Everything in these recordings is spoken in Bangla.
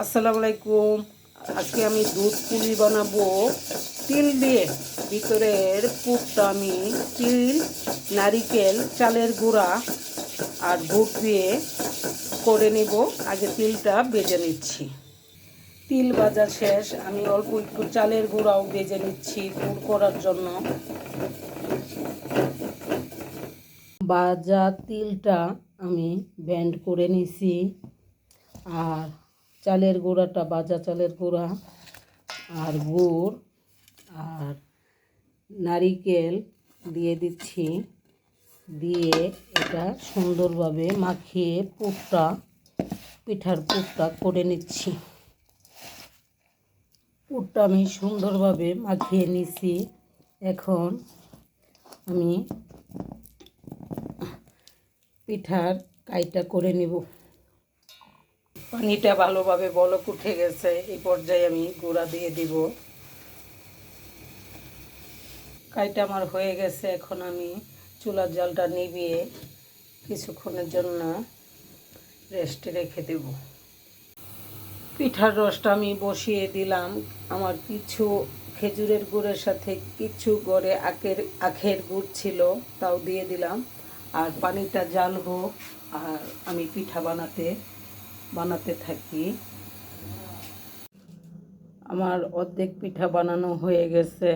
আসসালামু আলাইকুম। আজকে আমি দুধ পুলি বানাবো। তিল দিয়ে ভিতরের পুরটা আমি তিল, নারিকেল, চালের গুঁড়া আর গুড় দিয়ে করে নিব। আগে তিলটা বেজে নিচ্ছি। তিল ভাজা শেষ। আমি অল্প একটু চালের গুঁড়াও বেজে নিচ্ছি গুড় করার জন্য। ভাজা তিলটা আমি ব্যান্ড করে নিছি। আর চালের গুঁড়াটা ভাজা চালের গুঁড়া আর গুড় আর নারিকেল দিয়ে দিচ্ছি। দিয়ে এটা সুন্দরভাবে মাখিয়ে পুরটা, পিঠার পুরটা করে নিচ্ছি। পুরটা আমি সুন্দরভাবে মাখিয়ে নিছি। এখন আমি পিঠার কাইটা করে নিব। পানিটা ভালোভাবে বলক উঠে গেছে, এই পর্যায়ে আমি গুঁড়া দিয়ে দিব। কাইটা আমার হয়ে গেছে, এখন আমি চুলার জলটা নিভিয়ে কিছুক্ষণের জন্য রেস্টে রেখে দেব। পিঠার রসটা আমি বসিয়ে দিলাম। আমার কিছু খেজুরের গুড়ের সাথে কিছু গড়ে আখের আখের গুড় ছিল, তাও দিয়ে দিলাম। আর পানিটা জাল হোক আর আমি পিঠা বানাতে বানাতে থাকি। আমার অর্ধেক পিঠা বানানো হয়ে গেছে।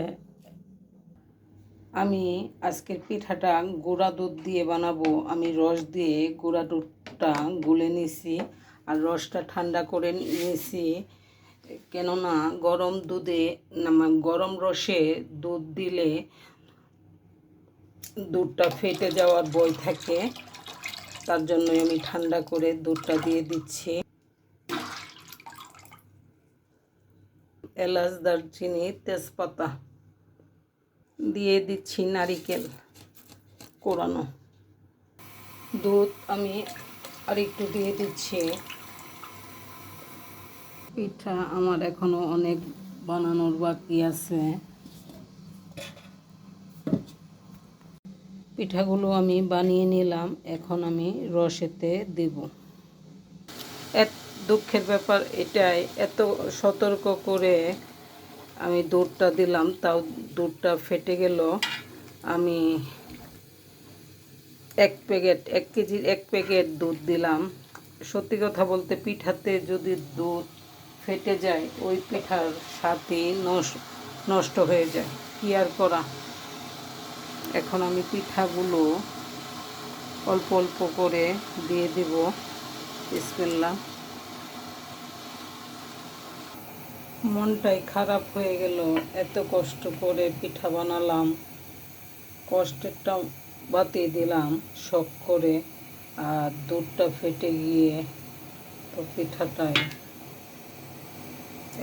আমি আজকের পিঠাটা গুঁড়া দুধ দিয়ে বানাবো। আমি রস দিয়ে গুঁড়া দুধটা গুলে নিছি আর রসটা ঠান্ডা করে নিয়েছি। কেননা গরম দুধে গরম রসে দুধ দিলে দুধটা ফেটে যাওয়ার বই থাকে। তার জন্যই আমি ঠান্ডা করে দুধটা দিয়ে দিচ্ছি। এলাচ, দারচিনি, তেজপাতা দিয়ে দিচ্ছি নারিকেল কোরানো। দুধ আমি আর একটু দিয়ে দিচ্ছি। পিঠা আমার এখনও অনেক বানানোর বাকি আছে। পিঠাগুলো আমি বানিয়ে নিলাম, এখন আমি রসেতে দেব। এত দুঃখের ব্যাপার এটাই, এত সতর্ক করে আমি দুধটা দিলাম, তাও দুধটা ফেটে গেল। আমি এক প্যাকেট, এক কেজির এক প্যাকেট দুধ দিলাম। সত্যি কথা বলতে পিঠাতে যদি দুধ ফেটে যায়, ওই পিঠার নষ্ট নষ্ট হয়ে যায়। কি আর করা? এখন আমি পিঠাগুলো অল্প অল্প করে দিয়ে দেব। বিসমিল্লা মনটাই খারাপ হয়ে গেল, এত কষ্ট করে পিঠা বানালাম। কষ্টেরটা বাতিয়ে দিলাম শখ করে, আর দুধটা ফেটে গিয়ে তো পিঠাটাই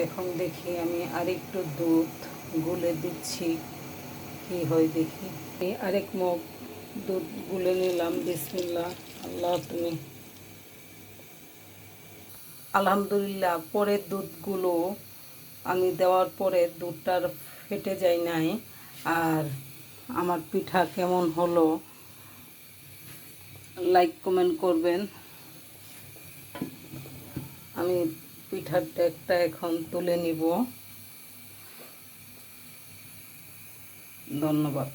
এখন দেখি আমি আরেকটু দুধ গুলে দিচ্ছি। কি হয় দেখি। আরেক মগ দুধ গুলে নিলাম বিসমিল্লা আল্লাহ তুমি। আলহামদুলিল্লাহ পরের দুধগুলো আমি দেওয়ার পরে দুধটার ফেটে যায় নাই। আর আমার পিঠা কেমন হলো লাইক কমেন্ট করবেন। আমি পিঠার ট্যাগটা এখন তুলে নিব। ধন্যবাদ।